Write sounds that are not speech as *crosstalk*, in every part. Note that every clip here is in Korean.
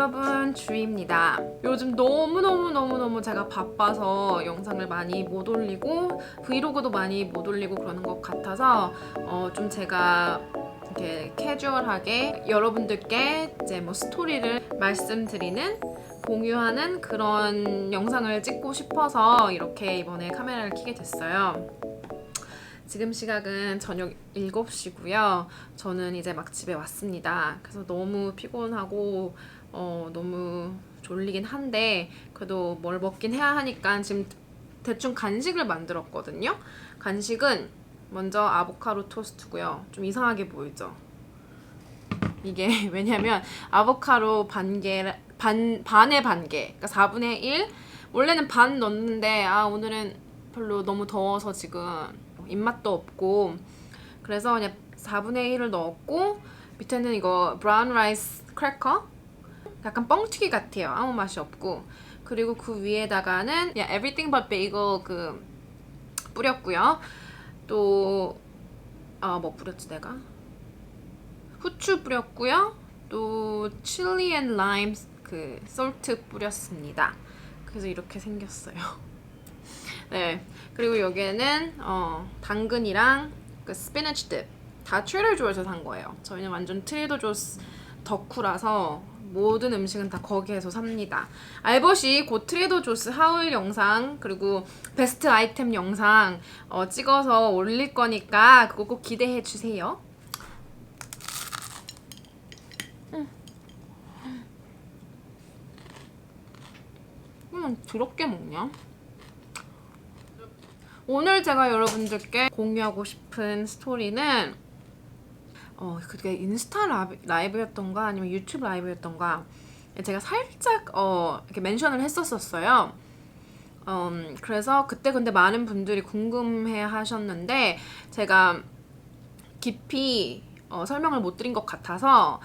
여러분 주희입니다. 요즘 너무너무너무너무 제가 바빠서 영상을 많이 못 올리고 브이로그도 많이 못 올리고 그러는 것 같아서 어, 좀 제가 이렇게 캐주얼하게 여러분들께 이제 뭐 스토리를 말씀드리는 공유하는 그런 영상을 찍고 싶어서 이렇게 이번에 카메라를 켜게 됐어요. 지금 시각은 저녁 7시고요. 저는 이제 막 집에 왔습니다. 그래서 너무 피곤하고 어, 너무 졸리긴 한데 그래도 뭘 먹긴 해야 하니까 지금 대충 간식을 만들었거든요. 간식은 먼저 아보카도 토스트고요. 좀 이상하게 보이죠? 이게 *laughs* 왜냐면 아보카도 반 개 반 반의 반개 그러니까 4분의 1 원래는 반 넣는데 아 오늘은 별로 너무 더워서 지금 입맛도 없고 그래서 그냥 4분의 1을 넣었고 밑에는 이거 브라운 라이스 크래커 약간 뻥튀기 같아요 아무 맛이 없고 그리고 그 위에다가는 그냥 everything but bagel 그 뿌렸고요 또 아 뭐 뿌렸지 내가 후추 뿌렸고요. 또 칠리 앤 라임 그 솔트 뿌렸습니다. 그래서 이렇게 생겼어요. *laughs* 네. 그리고 여기에는 어, 당근이랑 그 스피너치 딥다 트레이더 조에서 산 거예요. 저희는 완전 트레이더 조스 덕후라서 모든 음식은 다 거기에서 삽니다. 곧 트레이더 조스 하울 영상 그리고 베스트 아이템 영상 어, 찍어서 올릴 거니까 그거 꼭 기대해 주세요. 음, 더럽게 먹냐? 오늘 제가 여러분들께 공유하고 싶은 스토리는 어, 그게 인스타 라이브, 라이브 였던가 아니면 유튜브 라이브였던가 제가 살짝 어, 이렇게 멘션을 했었었어요. 음, 그래서 그때 근데 많은 분들이 궁금해 하셨는데 제가 깊이 어, 설명을 못 드린 것 같아서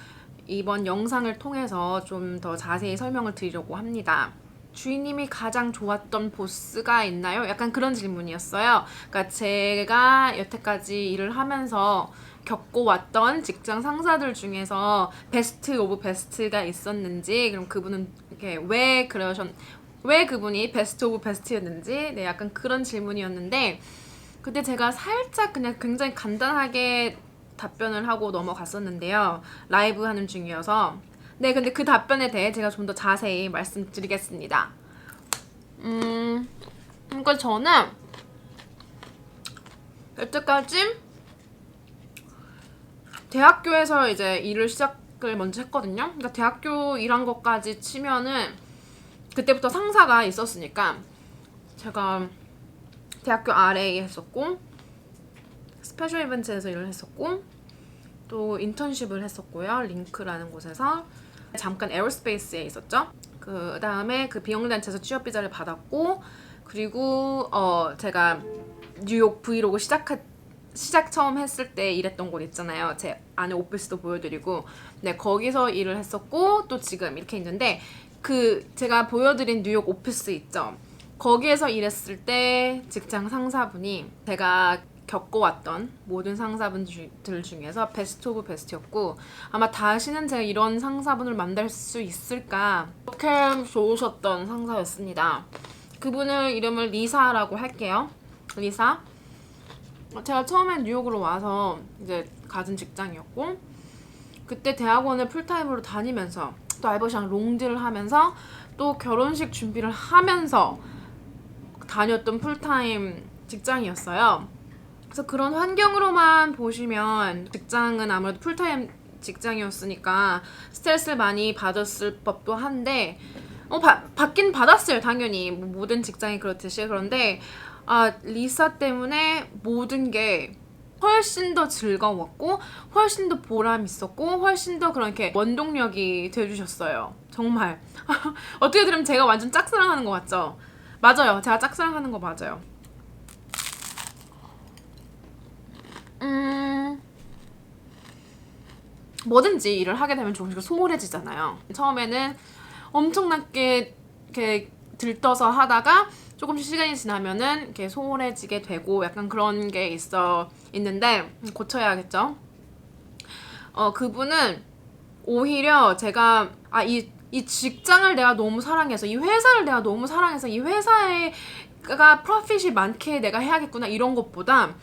이번 영상을 통해서 좀 더 자세히 설명을 드리려고 합니다. 주인님이 가장 좋았던 보스가 있나요? 약간 그런 질문이었어요. 그러니까 제가 여태까지 일을 하면서 겪어왔던 직장 상사들 중에서 베스트 오브 베스트가 있었는지 그럼 그분은 이렇게 왜 그러셨 왜 그분이 베스트 오브 베스트였는지 네 약간 그런 질문이었는데 그때 제가 살짝 그냥 굉장히 간단하게 답변을 하고 넘어갔었는데요. 라이브 하는 중이어서. 네 근데 그 답변에 대해 제가 좀 더 자세히 말씀드리겠습니다. 음 그러니까 저는 여태까지 대학교에서 이제 일을 시작을 먼저 했거든요. 그러니까 대학교 일한 것까지 치면은 그때부터 상사가 있었으니까 제가 대학교 RA 했었고 스페셜 이벤트에서 일을 했었고 또 인턴십을 했었고요. 링크라는 곳에서 잠깐 에어스페이스에 있었죠. 그 다음에 그 비영단체에서 취업 비자를 받았고 그리고 어 제가 뉴욕 브이로그 시작한 시작 처음 했을 때 일했던 곳 있잖아요. 제 안에 오피스도 보여드리고, 네 거기서 일을 했었고 또 지금 이렇게 있는데 그 제가 보여드린 뉴욕 오피스 있죠. 거기에서 일했을 때 직장 상사분이 제가 겪어왔던 모든 상사분들 중에서 베스트 오브 베스트였고 아마 다시는 제가 이런 상사분을 만날 수 있을까 그렇게 좋으셨던 상사였습니다. 그분을 이름을 리사라고 할게요. 리사. 제가 처음엔 뉴욕으로 와서 이제 가진 직장이었고 그때 대학원을 풀타임으로 다니면서 또 알버시랑 롱디를 하면서 또 결혼식 준비를 하면서 다녔던 풀타임 직장이었어요. 그래서 그런 환경으로만 보시면 직장은 아무래도 풀타임 직장이었으니까 스트레스를 많이 받았을 법도 한데 어 바, 받긴 받았어요 당연히 뭐 모든 직장이 그렇듯이 그런데 아 리사 때문에 모든 게 훨씬 더 즐거웠고 훨씬 더 보람 있었고 훨씬 더 그렇게 원동력이 돼주셨어요. 정말. *laughs* 어떻게 들으면 제가 완전 짝사랑하는 것 같죠? 맞아요. 제가 짝사랑하는 거 맞아요. 음 뭐든지 일을 하게 되면 조금씩 소홀해지잖아요. 처음에는 엄청나게 이렇게 들떠서 하다가 조금씩 시간이 지나면은 이렇게 소홀해지게 되고 약간 그런 게 있어 있는데 고쳐야겠죠. 어 그분은 오히려 제가 아이 이 직장을 내가 너무 사랑해서 이 회사를 내가 너무 사랑해서 이 회사에가 프로핏이 많게 내가 해야겠구나 이런 것보다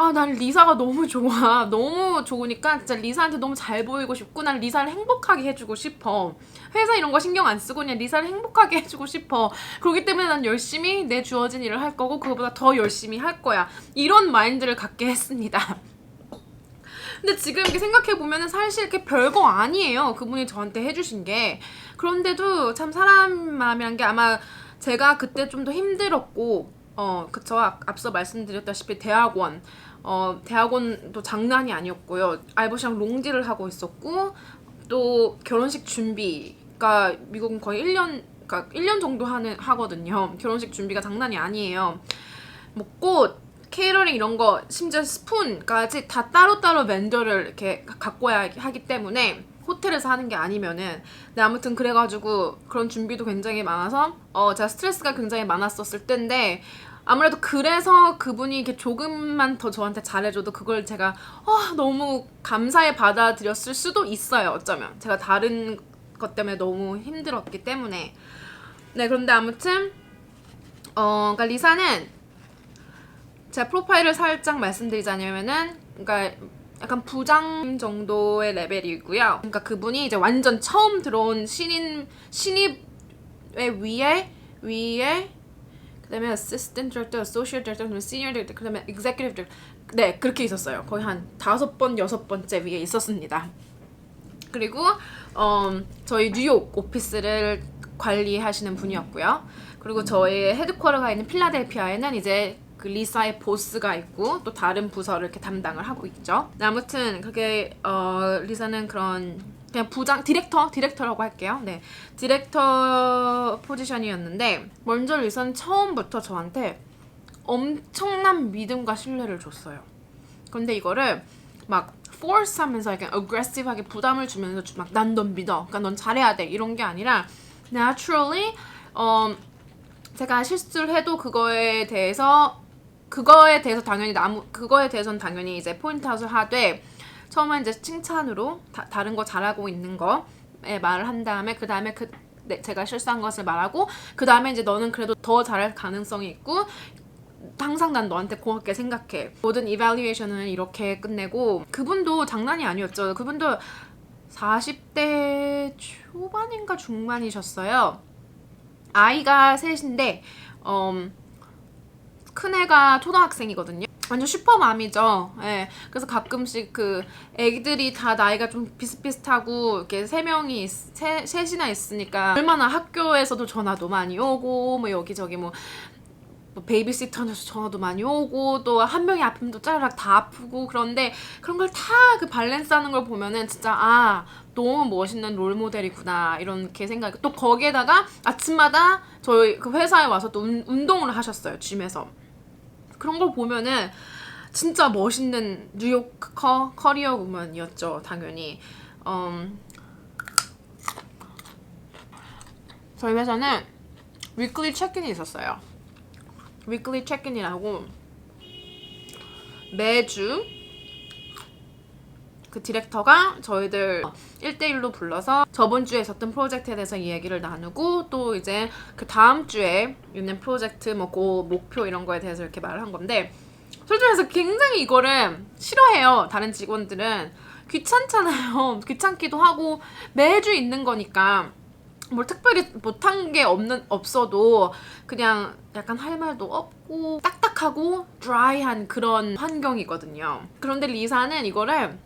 아, 난 리사가 너무 좋아. 너무 좋으니까 진짜 리사한테 너무 잘 보이고 싶고 난 리사를 행복하게 해주고 싶어. 회사 이런 거 신경 안 쓰고 그냥 리사를 행복하게 *laughs* 해주고 싶어. 그렇기 때문에 난 열심히 내 주어진 일을 할 거고 그거보다 더 열심히 할 거야. 이런 마인드를 갖게 했습니다. 근데 지금 이렇게 생각해 보면은 사실 이렇게 별거 아니에요. 그분이 저한테 해주신 게 그런데도 참 사람 마음이란 게 아마 제가 그때 좀 더 힘들었고 어 그쵸 앞- 앞서 말씀드렸다시피 대학원 어 대학원도 장난이 아니었고요. 알버시랑 롱디를 하고 있었고 또 결혼식 준비가 미국은 거의 1년 그러니까 1년 정도 하는 하거든요. 결혼식 준비가 장난이 아니에요. 뭐 꽃, 케이터링 이런 거 심지어 스푼까지 다 따로따로 vendor를 이렇게 갖고 와야 하기 때문에 호텔에서 하는 게 아니면은 네 아무튼 그래가지고 그런 준비도 굉장히 많아서 어 제가 스트레스가 굉장히 많았었을 때인데 아무래도 그래서 그분이 이렇게 조금만 더 저한테 잘해줘도 그걸 제가 아, 너무 감사히 받아들였을 수도 있어요 어쩌면 제가 다른 것 때문에 너무 힘들었기 때문에 네 그런데 아무튼 어 그러니까 리사는 제가 프로파일을 살짝 말씀드리자면은 그러니까 약간 부장 정도의 레벨이고요. 그러니까 그분이 이제 완전 처음 들어온 신인 신입의 위에 위에 그다음에 assistant director, associate director, 그다음에 senior director, 그다음에 executive director. 네 그렇게 있었어요. 거의 한 다섯 번 여섯 번째 위에 있었습니다. 그리고 음, 저희 뉴욕 오피스를 관리하시는 분이었고요. 그리고 저희 헤드쿼터가 있는 필라델피아에는 이제 그 리사의 보스가 있고 또 다른 부서를 이렇게 담당을 하고 있죠. 네, 아무튼 그게 어, 리사는 그런 그냥 부장 디렉터 디렉터라고 할게요. 네 디렉터 포지션이었는데 먼저 리사는 처음부터 저한테 엄청난 믿음과 신뢰를 줬어요. 근데 이거를 막 force 하면서 약간 aggressive하게 부담을 주면서 막 난 넌 믿어. 그러니까 넌 잘해야 돼. 이런 게 아니라 naturally 어 제가 실수를 해도 그거에 대해서 그거에 대해서 당연히 나무 그거에 대해서는 당연히 이제 포인트 아웃을 하되 처음에 이제 칭찬으로 다, 다른 거 잘하고 있는 거에 말을 한 다음에 그 다음에 그 네, 제가 실수한 것을 말하고 그 다음에 이제 너는 그래도 더 잘할 가능성이 있고 항상 난 너한테 고맙게 생각해. 모든 이발리에이션은 이렇게 끝내고 그분도 장난이 아니었죠. 그분도 40대 초반인가 중반이셨어요. 아이가 셋인데 음, 큰애가 초등학생이거든요. 완전 슈퍼맘이죠. 예. 그래서 가끔씩 그 애기들이 다 나이가 좀 비슷비슷하고 이렇게 세 명이 있- 세, 셋이나 있으니까 얼마나 학교에서도 전화도 많이 오고 뭐 여기저기 뭐뭐 베이비시터에서 전화도 많이 오고 또 한 명이 아프면 또 짜르락 다 아프고 그런데 그런 걸 다 그 밸런스 하는 걸 보면은 진짜 아 너무 멋있는 롤 모델이구나 이렇게 생각이 또 거기에다가 아침마다 저희 그 회사에 와서 또 운, 운동을 하셨어요 짐에서 그런 걸 보면은 진짜 멋있는 뉴욕 커, 커리어 우먼이었죠 당연히. 음, 저희 회사는 위클리 체크인이 있었어요. 위클리 체크인이라고 매주 그 디렉터가 저희들 1대1로 불러서 저번 주에 있었던 프로젝트에 대해서 이야기를 나누고 또 이제 그 다음 주에 있는 프로젝트 뭐 고 목표 이런 거에 대해서 이렇게 말을 한 건데 솔직히 말해서 굉장히 이거를 싫어해요 다른 직원들은 귀찮잖아요 *laughs* 귀찮기도 하고 매주 있는 거니까 뭘 특별히 못한 게 없는 없어도 그냥 약간 할 말도 없고 딱딱하고 드라이한 그런 환경이거든요. 그런데 리사는 이거를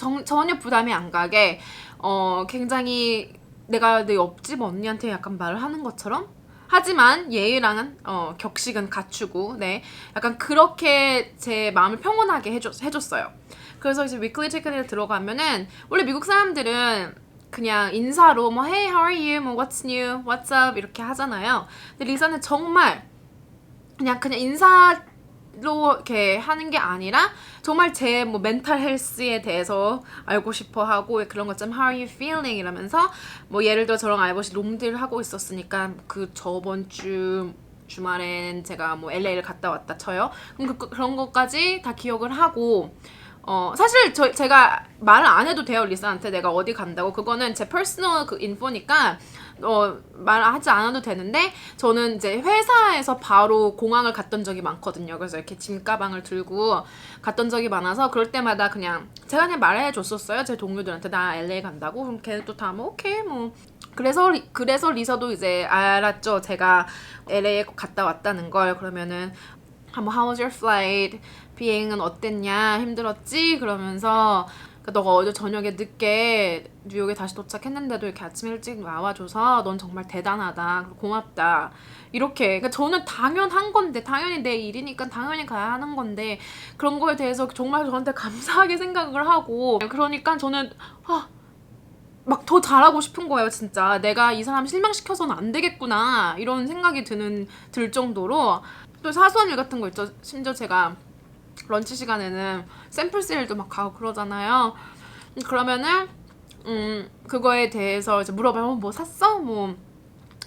정, 전혀 부담이 안 가게 어 굉장히 내가 내 옆집 언니한테 약간 말을 하는 것처럼 하지만 예의랑은 어, 격식은 갖추고 네 약간 그렇게 제 마음을 평온하게 해줬, 해줬어요. 그래서 이제 위클리 체크인에 들어가면은 원래 미국 사람들은 그냥 인사로 뭐 Hey, how are you? 뭐 What's new? What's up? 이렇게 하잖아요. 근데 리사는 정말 그냥 그냥 인사 로 이렇게 하는 게 아니라 정말 제 뭐 멘탈 헬스에 대해서 알고 싶어 하고 그런 것처럼 How are you feeling? 이러면서 뭐 예를 들어 저랑 알버시 롱디를 하고 있었으니까 그 저번 주 주말엔 제가 뭐 LA를 갔다 왔다 쳐요. 그럼 그, 그런 것까지 다 기억을 하고 어 사실 저 제가 말을 안 해도 돼요 리사한테 내가 어디 간다고 그거는 제 퍼스널 그 인포니까 어 말하지 않아도 되는데 저는 이제 회사에서 바로 공항을 갔던 적이 많거든요 그래서 이렇게 짐 가방을 들고 갔던 적이 많아서 그럴 때마다 그냥 제가 그냥 말해 줬었어요 제 동료들한테 나 LA 간다고 그럼 걔네도 다 뭐 오케이 뭐 그래서 리- 그래서 리서도 이제 알았죠 제가 LA에 갔다 왔다는 걸 그러면은 한번 How was your flight? 비행은 어땠냐? 힘들었지? 그러면서 그러니까 너가 어제 저녁에 늦게 뉴욕에 다시 도착했는데도 이렇게 아침 일찍 나와줘서 넌 정말 대단하다. 고맙다. 이렇게 그러니까 저는 당연한 건데 당연히 내 일이니까 당연히 가야 하는 건데 그런 거에 대해서 정말 저한테 감사하게 생각을 하고 그러니까 저는 아, 막더 잘하고 싶은 거예요, 진짜. 내가 이 사람 실망시켜서는 안 되겠구나. 이런 생각이 드는, 들 정도로. 또 사소한 일 같은 거 있죠. 심지어 제가 런치 시간에는 샘플 세일도 막 가고 그러잖아요. 그러면은, 음, 그거에 대해서 이제 물어봐요. 어, 뭐 샀어? 뭐,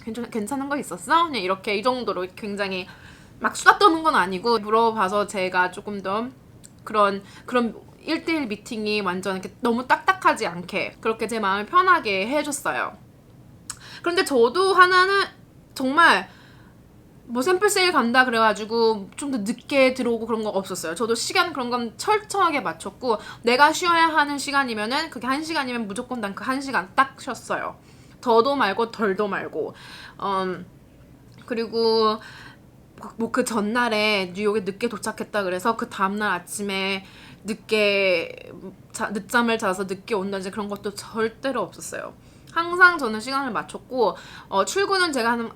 괜찮, 괜찮은 거 있었어? 그냥 이렇게 이 정도로 굉장히 막 수다 떠는 건 아니고 물어봐서 제가 조금 더 그런 그런 1대1 미팅이 완전 이렇게 너무 딱딱하지 않게 그렇게 제 마음을 편하게 해줬어요. 그런데 저도 하나는 정말 뭐 샘플 세일 간다 그래가지고 좀 더 늦게 들어오고 그런 거 없었어요. 저도 시간 그런 건 철저하게 맞췄고 내가 쉬어야 하는 시간이면은 그게 한 시간이면 무조건 난 그 한 시간 딱 쉬었어요. 더도 말고 덜도 말고. 음, 그리고 뭐 그 전날에 뉴욕에 늦게 도착했다 그래서 그 다음날 아침에 늦게 자, 늦잠을 자서 늦게 온다든지 그런 것도 절대로 없었어요. 항상 저는 시간을 맞췄고 어, 출근은 제가 한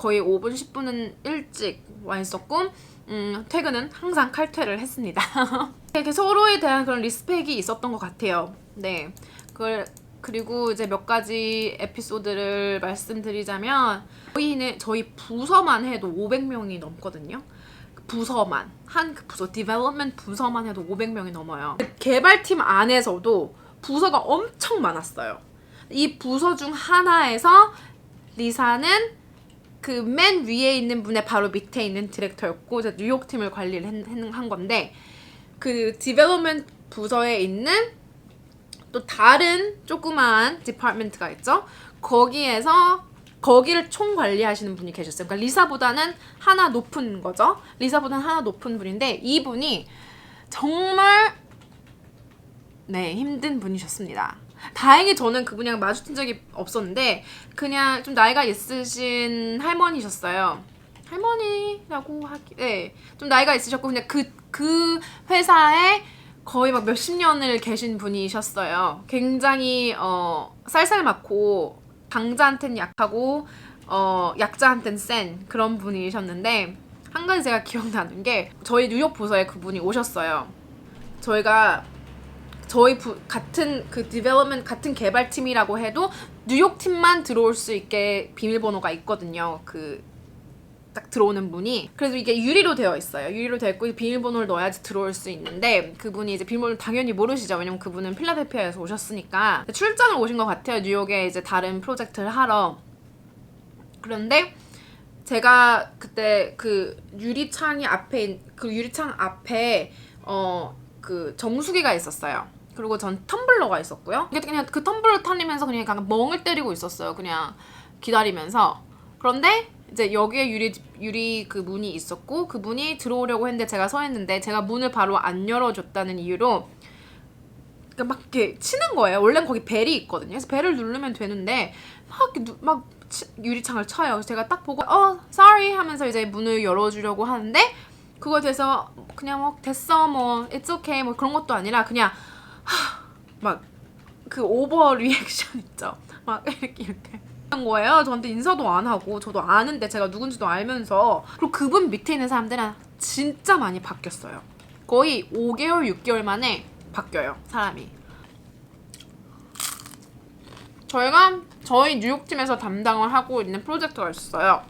거의 5분 10분은 일찍 와 있었고 음, 퇴근은 항상 칼퇴를 했습니다. *laughs* 이렇게 서로에 대한 그런 리스펙이 있었던 것 같아요. 네. 그걸 그리고 이제 몇 가지 에피소드를 말씀드리자면 저희는 저희 부서만 해도 500명이 넘거든요. 부서만 한 그 부서 디벨롭먼트 부서만 해도 500명이 넘어요. 개발팀 안에서도 부서가 엄청 많았어요. 이 부서 중 하나에서 리사는 그 맨 위에 있는 분의 바로 밑에 있는 디렉터였고 뉴욕 팀을 관리를 했- 했- 한 건데 그 디벨롭먼트 부서에 있는 또 다른 조그마한 디파트먼트가 있죠. 거기에서 거기를 총 관리하시는 분이 계셨어요. 그러니까 리사보다는 하나 높은 거죠. 리사보다는 하나 높은 분인데 이분이 정말 네 힘든 분이셨습니다. 다행히 저는 그분이랑 마주친 적이 없었는데 그냥 좀 나이가 있으신 할머니셨어요. 할머니라고 하기 네 좀 나이가 있으셨고 그냥 그그 회사에 거의 막 몇십 년을 계신 분이셨어요. 굉장히 어 쌀쌀 맞고 강자한텐 약하고 어 약자한텐 센 그런 분이셨는데 한 가지 제가 기억나는 게 저희 뉴욕 부서에 그분이 오셨어요. 저희가 저희 부, 같은 그 디벨롭먼트 같은 개발팀이라고 해도 뉴욕 팀만 들어올 수 있게 비밀번호가 있거든요. 그 딱 들어오는 분이 그래서 이게 유리로 되어 있어요. 유리로 되어 있고 비밀번호를 넣어야지 들어올 수 있는데 그분이 이제 비밀번호를 당연히 모르시죠. 왜냐면 그분은 필라델피아에서 오셨으니까 출장을 오신 것 같아요. 뉴욕에 이제 다른 프로젝트를 하러 그런데 제가 그때 그 유리창이 앞에 있- 그 유리창 앞에 어 그 정수기가 있었어요. 그리고 전 텀블러가 있었고요. 그냥 그 텀블러 타리면서 그냥 약간 멍을 때리고 있었어요. 그냥 기다리면서. 그런데 이제 여기에 유리 유리 그 문이 있었고 그분이 들어오려고 했는데 제가 서 있는데 제가 문을 바로 안 열어줬다는 이유로 그러니까 막 이렇게 치는 거예요. 원래는 거기 벨이 있거든요. 그래서 벨을 누르면 되는데 막, 이렇게 누- 막 치- 유리창을 쳐요. 그래서 제가 딱 보고 어 sorry 하면서 이제 문을 열어주려고 하는데 그거에 대해서 그냥 뭐 됐어 뭐 it's okay 뭐 그런 것도 아니라 그냥 *gasps* 막 그 오버 리액션 있죠. *laughs* 막 이렇게 이렇게 한 거예요. 저한테 인사도 안 하고 저도 아는데 제가 누군지도 알면서 그리고 그분 밑에 있는 사람들은 진짜 많이 바뀌었어요. 거의 5개월 6개월 만에 바뀌어요 사람이. 저희가 저희 뉴욕팀에서 담당을 하고 있는 프로젝트가 있었어요.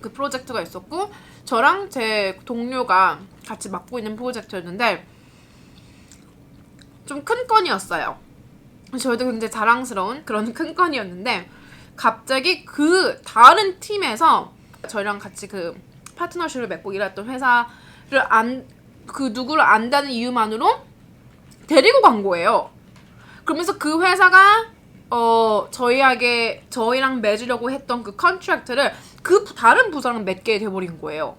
그 프로젝트가 있었고 저랑 제 동료가 같이 맡고 있는 프로젝트였는데 좀 큰 건이었어요. 저희도 굉장히 자랑스러운 그런 큰 건이었는데 갑자기 그 다른 팀에서 저희랑 같이 그 파트너십을 맺고 일했던 회사를 안 그 누구를 안다는 이유만으로 데리고 간 거예요. 그러면서 그 회사가 어 저희에게 저희랑 맺으려고 했던 그 컨트랙트를 그 부- 다른 부서랑 맺게 돼버린 거예요.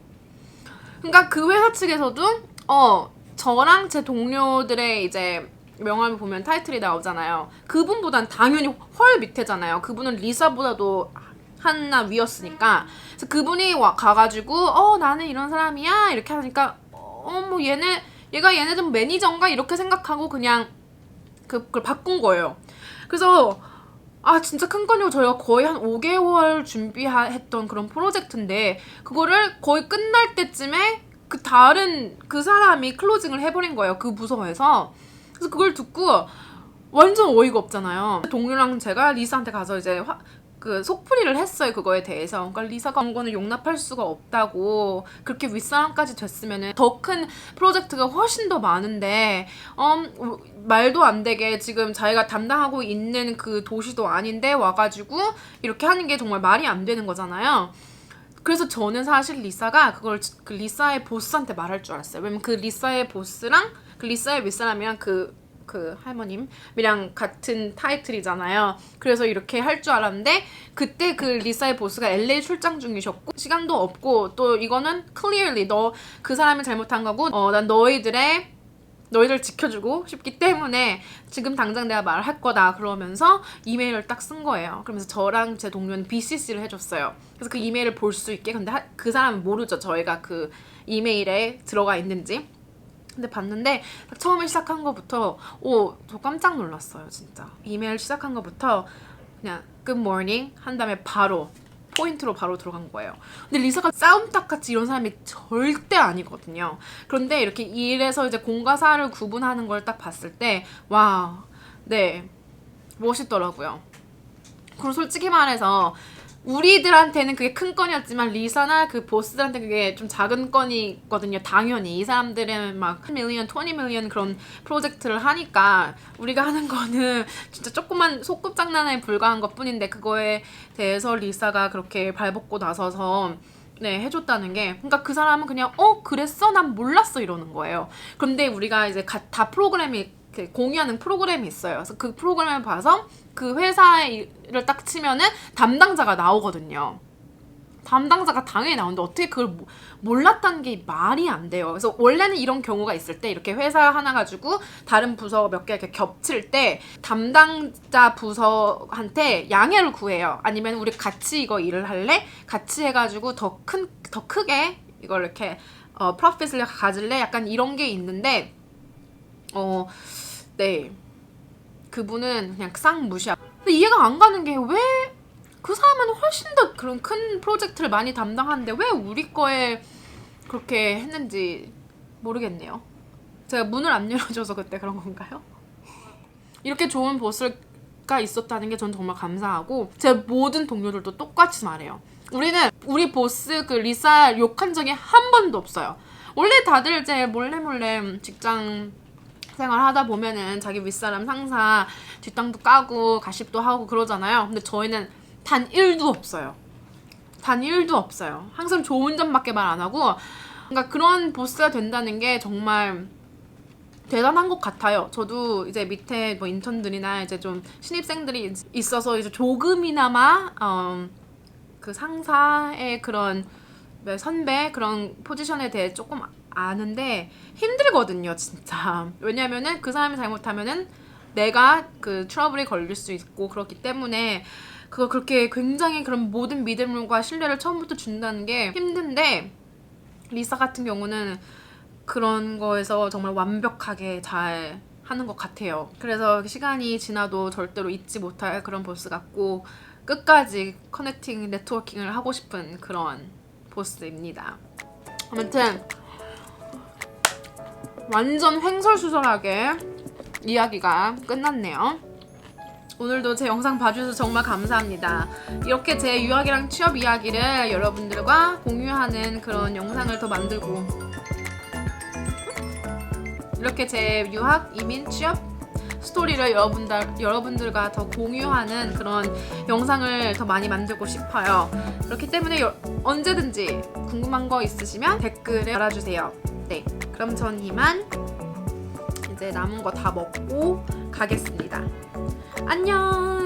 그러니까 그 회사 측에서도 어 저랑 제 동료들의 이제 명함을 보면 타이틀이 나오잖아요. 그분보단 당연히 헐 밑에잖아요. 그분은 리사보다도 하나 위였으니까. 그래서 그분이 와 가가지고 어 나는 이런 사람이야 이렇게 하니까 어 뭐 얘네 얘가 얘네 좀 매니저인가 이렇게 생각하고 그냥 그, 그걸 바꾼 거예요. 그래서 아 진짜 큰 건이고 저희가 거의 한 5개월 준비했던 그런 프로젝트인데 그거를 거의 끝날 때쯤에 그 다른 그 사람이 클로징을 해버린 거예요. 그 부서에서. 그래서 그걸 듣고 완전 어이가 없잖아요. 동료랑 제가 리사한테 가서 이제 화, 그 속풀이를 했어요 그거에 대해서 그러니까 리사가 한 거는 용납할 수가 없다고 그렇게 윗사람까지 됐으면은 더 큰 프로젝트가 훨씬 더 많은데 음, 말도 안 되게 지금 자기가 담당하고 있는 그 도시도 아닌데 와가지고 이렇게 하는 게 정말 말이 안 되는 거잖아요. 그래서 저는 사실 리사가 그걸 그 리사의 보스한테 말할 줄 알았어요. 왜냐면 그 리사의 보스랑 그 리사의 윗사람이랑 그, 그 할머님이랑 같은 타이틀이잖아요. 그래서 이렇게 할 줄 알았는데 그때 그 리사의 보스가 LA 출장 중이셨고 시간도 없고 또 이거는 clearly 너 그 사람이 잘못한 거고 어, 난 너희들의 너희들 지켜주고 싶기 때문에 지금 당장 내가 말할 거다 그러면서 이메일을 딱 쓴 거예요. 그러면서 저랑 제 동료는 BCC를 해줬어요. 그래서 그 이메일을 볼 수 있게 근데 하- 그 사람은 모르죠. 저희가 그 이메일에 들어가 있는지. 근데 봤는데 딱 처음에 시작한 거부터 오 저 깜짝 놀랐어요 진짜 이메일 시작한 거부터 그냥 good morning 한 다음에 바로 포인트로 바로 들어간 거예요. 근데 리사가 싸움닭 같이 이런 사람이 절대 아니거든요. 그런데 이렇게 일에서 이제 공과 사를 구분하는 걸 딱 봤을 때, 와, 네, 멋있더라고요. 그리고 솔직히 말해서, 우리들한테는 그게 큰 건이었지만 리사나 그 보스들한테 그게 좀 작은 건이거든요. 당연히 이 사람들은 막 10밀리언, 20밀리언 그런 프로젝트를 하니까 우리가 하는 거는 진짜 조그만 소꿉 장난에 불과한 것뿐인데 그거에 대해서 리사가 그렇게 발벗고 나서서 네 해줬다는 게 그러니까 그 사람은 그냥 어 그랬어 난 몰랐어 이러는 거예요. 그런데 우리가 이제 가- 다 프로그램이 공유하는 프로그램이 있어요. 그래서 그 프로그램을 봐서 그 일을 딱 치면은 담당자가 나오거든요. 담당자가 당연히 나오는데 어떻게 그걸 모- 몰랐다는 게 말이 안 돼요. 그래서 원래는 이런 경우가 있을 때 이렇게 회사 하나 가지고 다른 부서 몇 개 이렇게 겹칠 때 담당자 부서한테 양해를 구해요. 아니면 우리 같이 이거 일을 할래? 같이 해가지고 더 큰 더 크게 이걸 이렇게 어 프로핏을 가질래? 약간 이런 게 있는데 어 네. 그분은 그냥 싹 무시하고 근데 이해가 안 가는 게 왜 그 사람은 훨씬 더 그런 큰 프로젝트를 많이 담당하는데 왜 우리 거에 그렇게 했는지 모르겠네요. 제가 문을 안 열어줘서 그때 그런 건가요? 이렇게 좋은 보스가 있었다는 게 전 정말 감사하고 제 모든 동료들도 똑같이 말해요. 우리는 우리 보스 그 리사 욕한 적이 한 번도 없어요. 원래 다들 이제 몰래 몰래 직장 생활하다 보면은 자기 윗사람 상사 뒷땅도 까고 가십도 하고 그러잖아요. 근데 저희는 단 1도 없어요. 단 1도 없어요. 항상 좋은 점밖에 말 안 하고 그러니까 그런 보스가 된다는 게 정말 대단한 것 같아요. 저도 이제 밑에 뭐 인턴들이나 이제 좀 신입생들이 있어서 이제 조금이나마 어, 그 상사의 그런 왜 선배 그런 포지션에 대해 조금 아는데 힘들거든요, 진짜. 왜냐면은 그 사람이 잘못하면은 내가 그 트러블이 걸릴 수 있고 그렇기 때문에 그거 그렇게 굉장히 그런 모든 믿음과 신뢰를 처음부터 준다는 게 힘든데 리사 같은 경우는 그런 거에서 정말 완벽하게 잘 하는 것 같아요. 그래서 시간이 지나도 절대로 잊지 못할 그런 보스 같고 끝까지 커넥팅 네트워킹을 하고 싶은 그런 보스입니다. 아무튼 완전 횡설수설하게 이야기가 끝났네요. 오늘도 제 영상 봐주셔서 정말 감사합니다. 이렇게 제 유학이랑 취업 이야기를 여러분들과 공유하는 그런 영상을 더 만들고 이렇게 제 유학, 이민, 취업 스토리를 여러분들, 여러분들과 더 공유하는 그런 영상을 더 많이 만들고 싶어요. 그렇기 때문에 여- 언제든지 궁금한 거 있으시면 댓글에 달아주세요. 네, 그럼 전 이만 이제 남은 거 다 먹고 가겠습니다. 안녕.